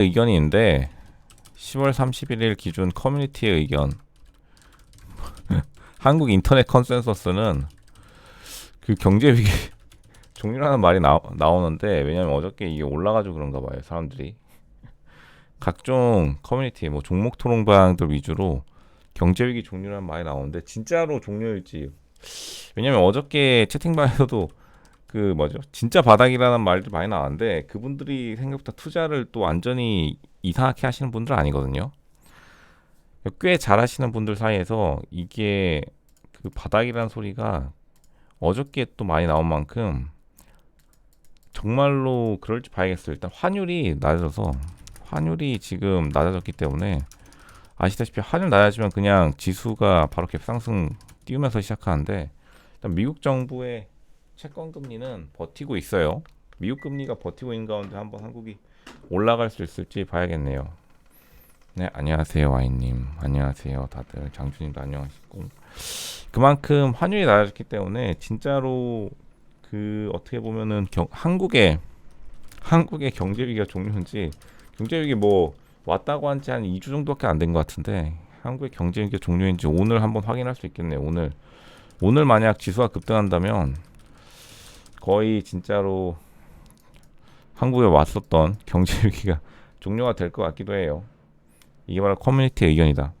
의견이 있는데 10월 31일 기준 커뮤니티의 의견. 한국 인터넷 컨센서스는 그 경제 위기 종료라는 말이 나, 나오는데 왜냐면 어저께 이게 올라가지고 그런가 봐요 사람들이. 각종 커뮤니티 뭐 종목 토론방들 위주로 경제 위기 종료라는 말이 나오는데 진짜로 종료일지. 왜냐면 어저께 채팅방에서도 그 뭐죠 진짜 바닥이라는 말도 많이 나왔는데 그분들이 생각보다 투자를 또 완전히 이상하게 하시는 분들은 아니거든요 꽤 잘하시는 분들 사이에서 이게 그 바닥이라는 소리가 어저께 또 많이 나온 만큼 정말로 그럴지 봐야겠어요. 일단 환율이 낮아서 환율이 지금 낮아졌기 때문에 아시다시피 환율 낮아지면 그냥 지수가 바로 갭상승 띄우면서 시작하는데 일단 미국 정부의 채권 금리는 버티고 있어요. 미국 금리가 버티고 있는 가운데 한번 한국이 올라갈 수 있을지 봐야겠네요. 네, 안녕하세요, 와인님. 안녕하세요, 다들. 장주님도 안녕하시고. 그만큼 환율이 낮아졌기 때문에 진짜로 그 어떻게 보면은 경, 한국의 한국의 경제 위기가 종료인지 경제 위기 뭐 왔다고 한 지 한 2주 정도밖에 안 된 것 같은데 한국의 경제 위기가 종료인지 오늘 한번 확인할 수 있겠네요. 오늘 오늘 만약 지수가 급등한다면 거의 진짜로 한국에 왔었던 경제 위기가 종료가 될 것 같기도 해요. 이게 바로 커뮤니티 의견이다.